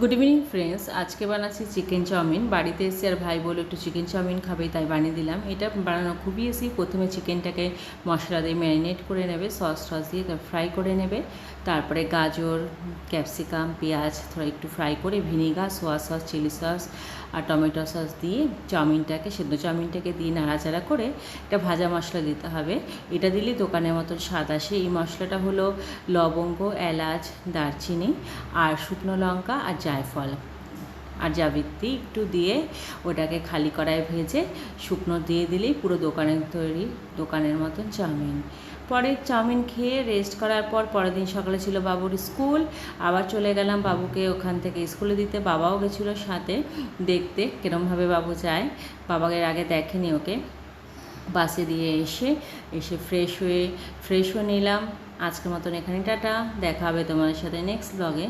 Good evening friends আজকে বানাচ্ছি chicken chowmein বাড়িতে এসে আর ভাই বলে একটু চিকেন চাউমিন খাবে, তাই বানিয়ে দিলাম। এটা বানানো খুবই ইজি প্রথমে চিকেনটাকে মশলা দিয়ে ম্যারিনেট করে নেবে সস টস দিয়ে ফ্রাই করে নেবে। তারপরে গাজর ক্যাপসিকাম পেঁয়াজ, থোড়া একটু ফ্রাই করে vinegar soya sauce chilli sauce আর টমেটো সস দিয়ে চাউমিনটাকে সেদ্ধ চাউমিনটাকে দিয়ে নাড়াচাড়া করে একটা ভাজা মশলা দিতে হবে। এটা দিলে দোকানের মতন স্বাদ আসে। এই মশলাটা হলো লবঙ্গ, এলাচ, দারচিনি আর শুকনো লঙ্কা আর জায়ফল আর জাবিত্রি একটু দিয়ে ওটাকে খালি কড়ায় ভেজে শুকনো দিয়ে দিলেই পুরো দোকানের তৈরি, দোকানের মতন চাউমিন। পরে চাউমিন খেয়ে রেস্ট করার পর পরের দিন সকালে ছিল বাবুর স্কুল। আবার চলে গেলাম বাবুকে ওখান থেকে স্কুলে দিতে। বাবাও গেছিল সাথে। দেখতে কিরমভাবে বাবু যায়। বাবাকে আগে দেখেনি ওকে। বাসে দিয়ে এসে এসে ফ্রেশ হয়ে ফ্রেশ হয়ে নিলাম। আজকের মতন এখানে টাটা। দেখা হবে তোমাদের সাথে নেক্সট ব্লগে